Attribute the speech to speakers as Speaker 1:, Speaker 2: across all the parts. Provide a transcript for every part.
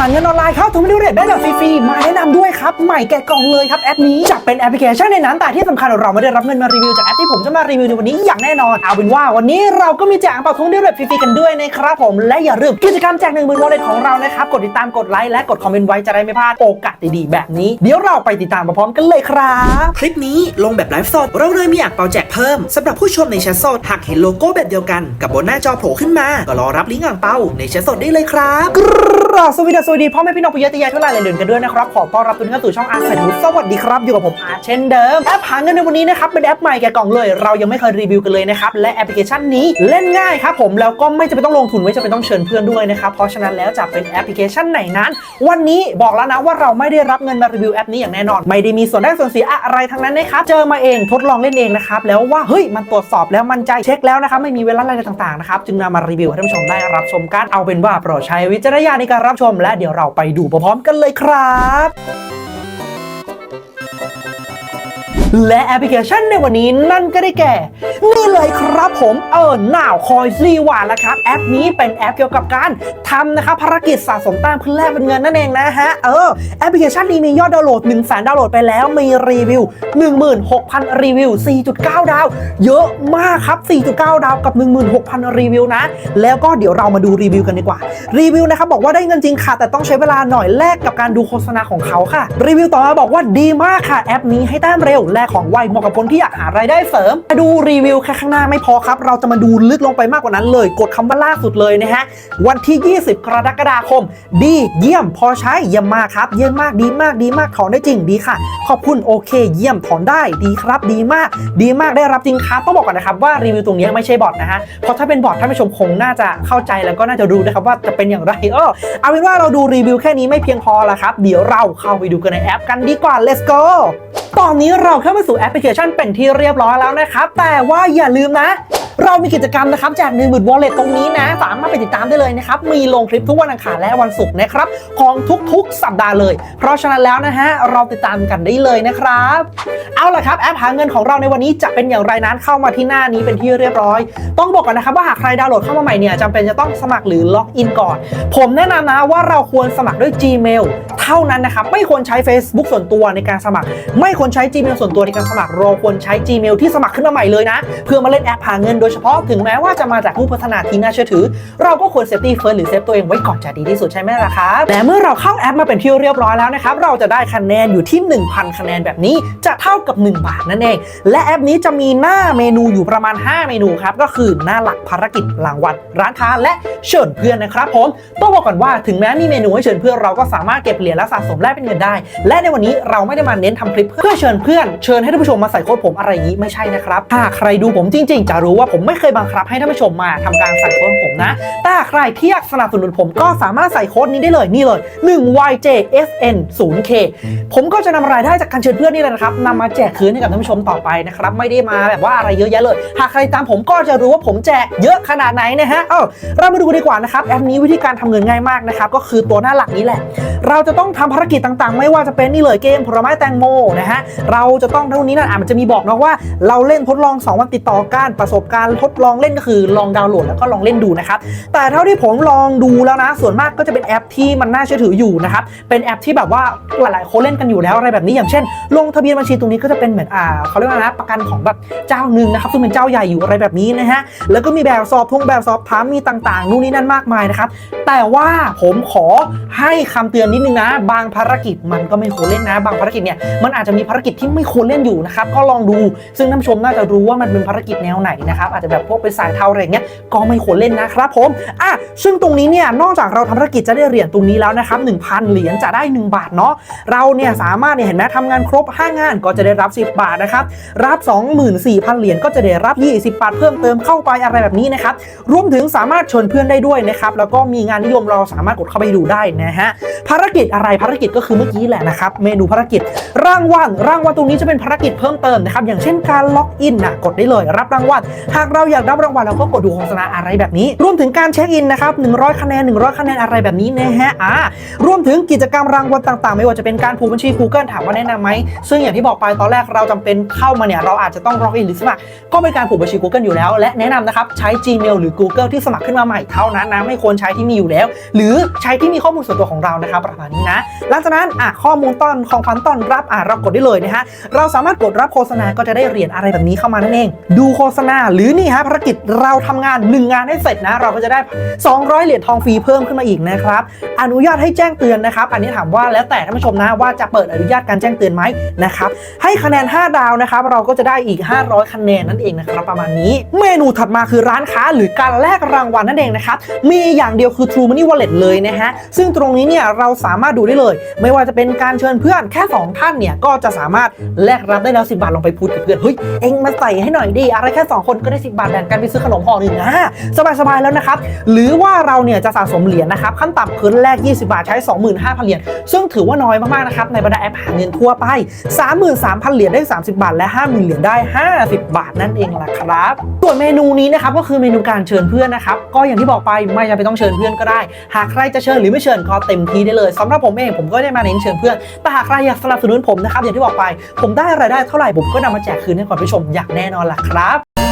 Speaker 1: หาเงินออนไลน์เข้าทุนไม่ได้เรียได้แบบฟรีๆมาแนะนำด้วยครับ ใหม่แกะกล่องเลยครับแอปนี้จะเป็นแอปพลิเคชันในนั้นแต่ที่สำคัญเราไม่ได้รับเงินมารีวิวจากแอปที่ผมจะมารีวิวในวันนี้อย่างแน่นอนเอาเป็นว่าวันนี้เราก็มีแจกอ่างเป่าทุนได้แบบฟรีๆกันด้วยนะครับผมและอย่าลืมกิจกรรมแจกหนึ่งหมื่นวอลเล็ตของเรานะครับกดติดตามกดไลค์และกดคอมเมนต์ไว้จะได้ไม่พลาดโอกาสดีๆแบบนี้เดี๋ยวเราไปติดตามมาพร้อมกันเลยครับ
Speaker 2: คลิปนี้ลงแบบไลฟ์สดเราเลยมีอ่างเป่าแจกเพิ่มสำหรับผู้ชมในแชทสดหากเห็นโลโก้แบบเดียวกันกับบนหน้าจอโผล่ขึ้นมาก็รอรับลิงก์อ่างเปาในแชทสดได้เลยครับ
Speaker 1: กราบสวัสดีสวัสดีพ่อแม่พี่น้องปุยติยายทุกหลายเลยเดินกันด้วยนะครับ ขอต้อนรับทุกท่านเข้าสู่ช่องอาร์ตสวัสดีครับอยู่กับผมอาร์ตเช่นเดิมแอปหาเงินในวันนี้นะครับเป็นแอปใหม่แกะกล่องเลย เรายังไม่เคยรีวิวกันเลยนะครับและแอปพลิเคชันนี้เล่นง่ายครับผมแล้วก็ไม่จำเป็นต้องลงทุนไม่จำเป็นต้องเชิญเพื่อนด้วยนะครับเพราะฉะนั้นแล้วจะเป็นแอปพลิเคชันไหนนั้น วันนี้บอกแล้วนะว่าเราไม่ได้รับเงินมารีวิวแอปนี้อย่างแน่นอน ไม่ได้มีส่วนได้ส่วนเสียอะไรทั้งนั้นนะครับเจอมาเองทดลองเล่นเองนะครับแล้วว่าเฮ้ยมันตรวจสอบแล้วมั่นใจเช็คแล้วนะครับไม่มีเวลาอะไรต่างๆนะครับจึงนำมารีวิวให้ท่านผู้ชมได้รับชมกันเอาเป็นว่าโปรดใช้วิจารณญาณในการรับชมและเดี๋ยวเราไปดูพร้อมๆกันเลยครับ และแอปพลิเคชันในวันนี้นั่นก็ได้แก่ นี่เลยครับผมเออหนาวคอยซีหวานล้วครับ แอปนี้เป็นแอปเกี่ยวกับการทำนะครับภารกิจสะสมแต้มเพื่อแลกเป็นเงินนั่นเองนะฮะเออแอปพลิเคชันนี้มียอดดาวน์โหลด1 0 0 0 0แสนดาวน์โหลดไปแล้วมีรีวิว 16,000 รีวิว 4.9 ดาว เยอะมากครับ 4.9 ดาวกับ 16,000 รีวิวนะ แล้วก็เดี๋ยวเรามาดูรีวิวกันดีกว่า รีวิวนะครับบอกว่าได้เงินจริงค่ะ แต่ต้องใช้เวลาหน่อยแลกกับการดูโฆษณาของเขาค่ะ รีวิวต่อมาบอกว่าดีมากค่ะแอปนี้ให้แต้มเร็วแลกของไวเหมาะกับคนที่อยากหารายได้เสริมมาดูรีวิวแค่ข้างหน้าไม่พอครับ เราจะมาดูลึกลงไปมากกว่านั้นเลย กดคำว่าล่าสุดเลยนะฮะ วันที่ 20 กรกฎาคม ดีเยี่ยมพอใช้เยี่ยมมากครับ เยี่ยมมากดีมากดีมากถอนได้จริงดีค่ะ ขอบคุณโอเค เยี่ยมถอนได้ดีครับ ดีมาก ดีมากได้รับจริงครับต้องบอกก่อนนะครับว่ารีวิวตรงนี้ไม่ใช่บอทนะฮะเพราะถ้าเป็นบอทท่านผู้ชมคงน่าจะเข้าใจแล้วก็น่าจะรู้นะครับว่าจะเป็นอย่างไรเออเอาเป็นว่าเราดูรีวิวแค่นี้ไม่เพียงพอละครับ เดี๋ยวเราเข้าไปดูกันในแอปกันดีกว่า let's go ตอนนี้เราเข้ามาสู่แอปพลิเคชันเป็นที่เรียบร้อยแล้วนะครับ แต่ว่าอย่าลืมนะ เรามีกิจกรรมนะครับแจกหนึ่งหมื่นวอลเล็ตตรงนี้นะ สามารถไปติดตามได้เลยนะครับ มีลงคลิปทุกวันอังคารและวันศุกร์นะครับ ของทุกๆ สัปดาห์เลย เพราะฉะนั้นแล้วนะฮะ เราติดตามกันได้เลยนะครับ เอาล่ะครับ แอปหาเงินของเราในวันนี้จะเป็นอย่างไรนั้นเข้ามาที่หน้านี้เป็นที่เรียบร้อย ต้องบอกก่อนนะครับว่าหากใครดาวน์โหลดเข้ามาใหม่เนี่ยจำเป็นจะต้องสมัครหรือล็อกอินก่อน ผมแนะนำนะว่าเราควรสมัครด้วย Gmail เท่านั้นนะครับไม่ควรใช้ Facebook ส่วนตัวในการสมัคร ไม่ควรใช้ Gmail ส่วนตัวในการสมัครเราควรใช้ Gmail ที่สมัครขึ้นมาใหม่เลยนะเพื่อมาเล่นแอปหาเงินโดยเฉพาะถึงแม้ว่าจะมาจากผู้พัฒนาที่น่าเชื่อถือ เราก็ควรเซฟตี้เฟิร์สหรือเซฟตัวเองไว้ก่อนจะดีที่สุดใช่ไหมล่ะครับและเมื่อเราเข้าแอปมาเป็นที่เรียบร้อยแล้วนะครับเราจะได้คะแนนอยู่ที่ 1,000 คะแนนแบบนี้จะเท่ากับ 1 บาทนั่นเอง และแอปนี้จะมีหน้าเมนูอยู่ประมาณ 5 เมนูครับก็คือหน้าหลักภารกิจรางวัลร้านค้าและเชิญเพื่อนนะครับผมต้องบอกก่อนว่าถึงแม้มีเมนูให้เชิญเพื่อนเราก็สามารถเก็บเหรียญและสะสมแลกเป็นเงินได้ และในวันนี้เราไม่ได้มาเน้นทำคลิปเพื่อเชิญเพื่อนเชิญให้ท่านผู้ชมมาใส่โค้ดผมอะไรอย่างนี้ไม่ใช่นะครับถ้าใครดูผมจริง ๆ จะรู้ว่าผมไม่เคยบังคับให้ท่านผู้ชมมาทำการใส่โค้ดผมนะแต่ใครที่อยากสนับสนุนผมก็สามารถใส่โค้ดนี้ได้เลยนี่เลย 1YJSN 0K ผมก็จะนำรายได้จากการเชิญเพื่อนนี่แหละนะครับนำมาแจกคืนให้กับท่านผู้ชมต่อไปนะครับไม่ได้มาแบบว่าอะไรเยอะแยะเลย หากใครตามผมก็จะรู้ว่าผมแจกเยอะขนาดไหนนะฮะเออเรามาดูกันดีกว่านะครับแอปนี้วิธีการทำเงินง่ายมากนะครับก็คือตัวหน้าหลักนี้แหละ เราจะต้องทำภารกิจต่างๆ ไม่ว่าจะเป็นนี่เลยเกมผลไม้แตงโมนะฮะเราจะต้องเท่านี้นั่นอะมันจะมีบอกนะว่า เราเล่นทดลอง 2 วันติดต่อกันประสบการณ์ทดลองเล่นก็คือลองดาวน์โหลดแล้วก็ลองเล่นดูนะครับแต่เท่าที่ผมลองดูแล้วนะ ส่วนมากก็จะเป็นแอปที่มันน่าเชื่อถืออยู่นะครับเป็นแอปที่แบบว่าหลายๆคนเล่นกันอยู่แล้วอะไรแบบนี้อย่างเช่น ลงทะเบียนบัญชีตรงนี้ก็จะเป็นเหมือนอ่าเขาเรียกว่านะประกันของแบบเจ้าหนึ่งนะครับซึ่งเป็นเจ้าใหญ่อยู่อะไรแบบนี้นะฮะแล้วก็มีแบบสอบทงแบบสอบถามมีต่างๆนู่นนี่นั่นมากมายนะครับแต่ว่าผมขอให้คำเตือนนิดนึงนะ บางภารกิจมันก็ไม่ควรเล่นนะ บางภารกิจเนี่ยมันอาจจะมีภารกิจที่ไม่ควรเล่นอยู่นะครับก็ลองดู ซึ่งท่านผู้ชมน่าจะรู้ว่ามันเป็นภารกิจแนวไหนนะครับอาจจะแบบพวกเป็นสายเทาอะไรเงี้ยก็ไม่ควรเล่นนะครับผมอะซึ่งตรงนี้เนี่ยนอกจากเราทำภารกิจจะได้เหรียญตรงนี้แล้วนะครับ1,000 เหรียญจะได้ 1 บาทเนาะเราเนี่ยสามารถเนี่ยเห็นไหมทำงานครบ 5 งานก็จะได้รับ 10 บาทนะครับรับ 24,000 เหรียญก็จะได้รับ 20 บาทเพิ่มเติมเข้าไปอะไรแบบนี้นะครับรวมถึงสามารถชวนเพื่อนได้ด้วยนะครับแล้วก็มีงานนิยมเราสามารถกดเข้าไปดูได้นะฮะภารกิจอะไรภารกิจก็คือเมื่อกี้แหละนะครับเมนูภารกิจรางวัลรางวัลตรงนี้จะเป็นภารกิจเพิ่มเติมนะครับอย่างเช่นการล็อกอินนะกดได้เลย รับรางวัลหากเราอยากรับรางวัลเราก็กดดูโฆษณาอะไรแบบนี้ รวมถึงการเช็คอินนะครับ100 คะแนน 100 คะแนนอะไรแบบนี้นะฮะอ่ารวมถึงกิจกรรมรางวัลต่างๆ ไม่ว่าจะเป็นการผูกบัญชี Google ถามว่าแนะนำไหมซึ่งอย่างที่บอกไปตอนแรกเราจำเป็นเข้ามาเนี่ยเราอาจจะต้องล็อกอินหรือสมัครก็เป็นการผูกบัญชี Google อยู่แล้ว และแนะนำนะครับใช้ Gmail หรือ Google ที่สมัครขึ้นมาใหม่เท่านั้นนะไม่ควรใช้ที่มีอยู่แล้ว หรือใช้ที่มีข้อมูลส่วนตัวของเรานะครับประมาณนี้นะหลังจากนั้นอะข้อมูลต้อนของขวัญต้อนรับอะเรากดได้เลยนะฮะเราสามารถกดรับโฆษณาก็จะได้เหรียญอะไรแบบนี้เข้ามานั่นเอง ดูโฆษณาหรือือนี่ฮะภารกิจเราทำงาน 1 งานให้เสร็จนะ เราก็จะได้ 200 เหรียญทองฟรีเพิ่มขึ้นมาอีกนะครับ อนุญาตให้แจ้งเตือนนะครับ อันนี้ถามว่าแล้วแต่ท่านผู้ชมนะว่าจะเปิดอนุญาตการแจ้งเตือนไหมนะครับให้คะแนน 5 ดาวนะครับเราก็จะได้อีก 500 คะแนนนั่นเองนะครับประมาณนี้ เมนูถัดมาคือร้านค้าหรือการแลกรางวัลนั่นเองนะครับมีอย่างเดียวคือ True Money Wallet เลยนะฮะซึ่งตรงนี้เนี่ยเราสามารถดูได้เลย ไม่ว่าจะเป็นการเชิญเพื่อนแค่ 2 ท่านเนี่ยก็จะสามารถแลกรับได้แล้ว10บาทลงไปพูดกับเพื่อนเฮ้ยเอ็งมาใส่ให้หน่อยดิอะไรแค่ 2 คนก็ได้10บาทแบ่งกันไปซื้อขนมห่อหนึ่งอะสบายๆแล้วนะครับ หรือว่าเราเนี่ยจะสะสมเหรียญนะครับขั้นต่ำคือแรก 20 บาทใช้ 25,000 เหรียญซึ่งถือว่าน้อยมากๆนะครับในบรรดาแอปหาเงินทั่วไป 33,000 เหรียญได้ 30 บาท และ 50,000 เหรียญได้ 50 บาทนั่นเองล่ะครับส่วนเมนูนี้นะครับก็คือเมนูการเชิญเพื่อนนะครับก็อย่างที่บอกไปไม่จำเป็นต้องเชิญเพื่อนก็ได้ หากใครจะเชิญหรือไม่เชิญก็เต็มที่ได้เลยสำหรับผมเองผมก็ได้มาเน้นเชิญเพื่อนแต่หากใครอยากสนับสนุนผมนะครับอย่างที่บอกไป ผมได้รายได้เท่าไหร่ผมก็นำมาแจกคืนให้คุณผู้ชมอย่างแน่นอนล่ะครับ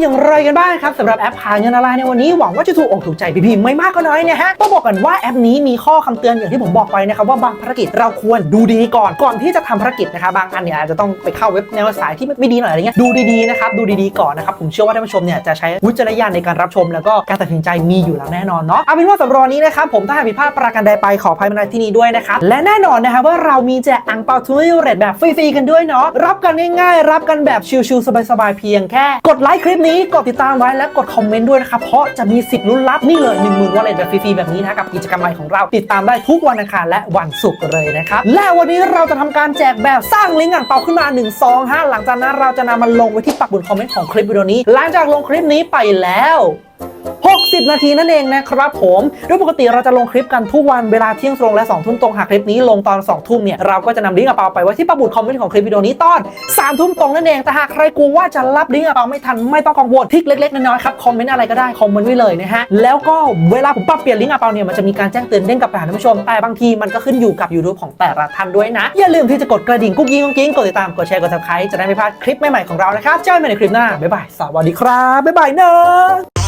Speaker 1: อย่างไรกันบ้างครับสำหรับแอปหาเงินออนไลน์ในวันนี้หวังว่าจะถูกอกถูกใจพี่ๆไม่มากก็น้อยนะฮะต้องบอกกันว่าแอปนี้มีข้อคำเตือนอย่างที่ผมบอกไปนะครับว่าบางภารกิจเราควรดูดีก่อนก่อนที่จะทำภารกิจนะครับบางอันเนี่ยอาจจะต้องไปเข้าเว็บแนวสายที่ไม่ดีหน่อยอะไรเงี้ยดูดีๆนะครับดูดีๆก่อนนะครับผมเชื่อว่าท่านผู้ชมเนี่ยจะใช้วิจารณญาณในการรับชม แล้วก็การตัดสินใจมีอยู่แล้วแน่นอนเนาะเอาเป็นว่าสำหรับวันนี้นะครับผมถ้าหากผิดพลาดประการใดไปขออภัยมาณที่นี้ด้วยนะครับและแน่นอนนะครับว่าเรามีแจกอังเปาทูริเรตแบบฟรีๆกันด้วยเนาะรับกันง่ายๆ รับกันแบบชิลๆสบายๆเพียงแค่ กดไลค์คลิปนี้กดติดตามไว้และกดคอมเมนต์ด้วยนะครับเพราะจะมีสิทธิ์ลุ้นรับนี่เลย1 0,000วอลเล็ตแบบฟรีๆแบบนี้นะกับกิจกรรมใหม่ของเราติดตามได้ทุกวันอังคารและวันศุกร์เลยนะครับและวันนี้เราจะทำการแจกแบบสร้างลิงก์อ่างเปาขึ้นมา1 2 5หลังจากนั้นเราจะนำมันลงไว้ที่ปักบุญคอมเมนต์ของคลิปวิดีโอนี้ หลังจากลงคลิปนี้ไปแล้ว 60 นาทีนั่นเองนะครับผมโดยปกติเราจะลงคลิปกันทุกวันเวลาเที่ยงตรงและ2ทุ่มตรงหากคลิปนี้ลงตอน 2 ทุ่มเนี่ยเราก็จะนำลิงก์กระเป๋าไปไว้ที่ปักบุคอมเมนต์ของคลิปวิดีโอนี้ตอน 3 ทุ่มตรงนั่นเองแต่หากใครกลัวว่าจะรับลิงก์กระเป๋าไม่ทันไม่ต้องกังวลทิกเล็กๆน้อยๆครับคอมเมนต์อะไรก็ได้คอมเมนต์ไว้เลยนะฮะแล้วก็เวลาผมปรับเปลี่ยนลิงก์กระเป๋าเนี่ยมันจะมีการแจ้งเตือนเด้งกลับไปหาท่านผู้ชมแต่บางทีมันก็ขึ้นอยู่กับ YouTube ของแต่ละท่านด้วยนะ อย่าลืมที่จะกดกระดิ่งกุ๊กกิ้งกุ๊กกิ้งกดติดตามกดแชร์กด subscribe จะได้ไม่พลาดคลิปใหม่ๆของเรานะครับเจอกันใหม่ในคลิปหน้าบ๊ายบายสวัสดีครับบ๊ายบายเนอะ